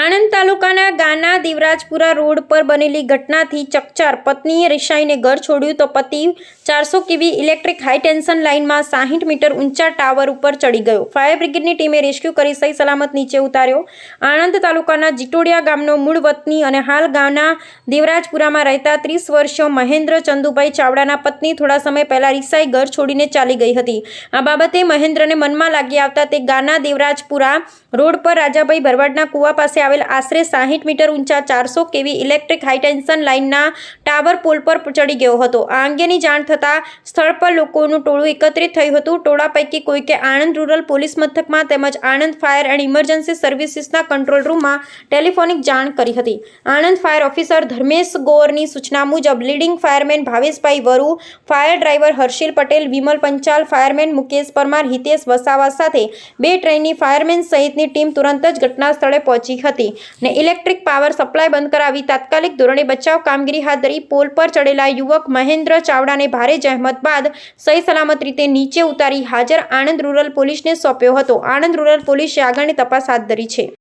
આણંદ તાલુકાના ગાના દેવરાજપુરા રોડ પર બનેલી ઘટનાથી ચકચાર. પત્નીએ રિસાઈને ઘર છોડ્યું તો પતિ ચારસો કેવી ઇલેક્ટ્રિક હાઈ ટેન્શન લાઇનમાં સાહીઠ મીટર ઊંચા ટાવર ઉપર ચડી ગયો. ફાયર બ્રિગેડની ટીમે રેસ્ક્યુ કરી સહી સલામત નીચે ઉતાર્યો. આણંદ તાલુકાના જીટોડિયા ગામનો મૂળ વતની અને હાલ ગાના દેવરાજપુરામાં રહેતા ત્રીસ વર્ષીય મહેન્દ્ર ચંદુભાઈ ચાવડાના પત્ની થોડા સમય પહેલાં રિસાઈ ઘર છોડીને ચાલી ગઈ હતી. આ બાબતે મહેન્દ્રને મનમાં લાગી આવતા તે ગાના દેવરાજપુરા રોડ પર રાજાભાઈ ભરવાડના કુવા પાસે આવેલ આશરે સાહીઠ મીટર ઊંચા ચારસો કેવી ઇલેક્ટ્રિક હાઈટેન્શન લાઇનના ટાવર પોલ પર ચડી ગયો હતો. આ અંગેની જાણ થતાં સ્થળ પર લોકોનું ટોળું એકત્રિત થયું હતું. ટોળા પૈકી કોઈકે આણંદ રૂરલ પોલીસ મથકમાં તેમજ આણંદ ફાયર એન્ડ ઇમરજન્સી સર્વિસીસના કંટ્રોલ રૂમમાં ટેલિફોનિક જાણ કરી હતી. આણંદ ફાયર ઓફિસર ધર્મેશ ગોરની સૂચના મુજબ leading fireman Bhaveshbhai Varu, fire driver Harshil Patel, Vimal Panchal, fireman Mukesh Parmar, Hitesh Vasava સાથે બે ટ્રેનની ફાયરમેન સહિતની ટીમ તુરંત જ ઘટના સ્થળે પહોંચી હતી ને ઇલેક્ટ્રિક પાવર સપ્લાય બંધ કરાવી તાત્કાલિક ધોરણે બચાવ કામગીરી હાથ ધરી પોલ પર ચડેલા યુવક મહેન્દ્ર ચાવડાને ભારે જહેમત બાદ સહી સલામત રીતે નીચે ઉતારી હાજર આણંદ રૂરલ પોલીસને સોંપ્યો હતો. આણંદ રૂરલ પોલીસે આગળની તપાસ હાથ ધરી છે.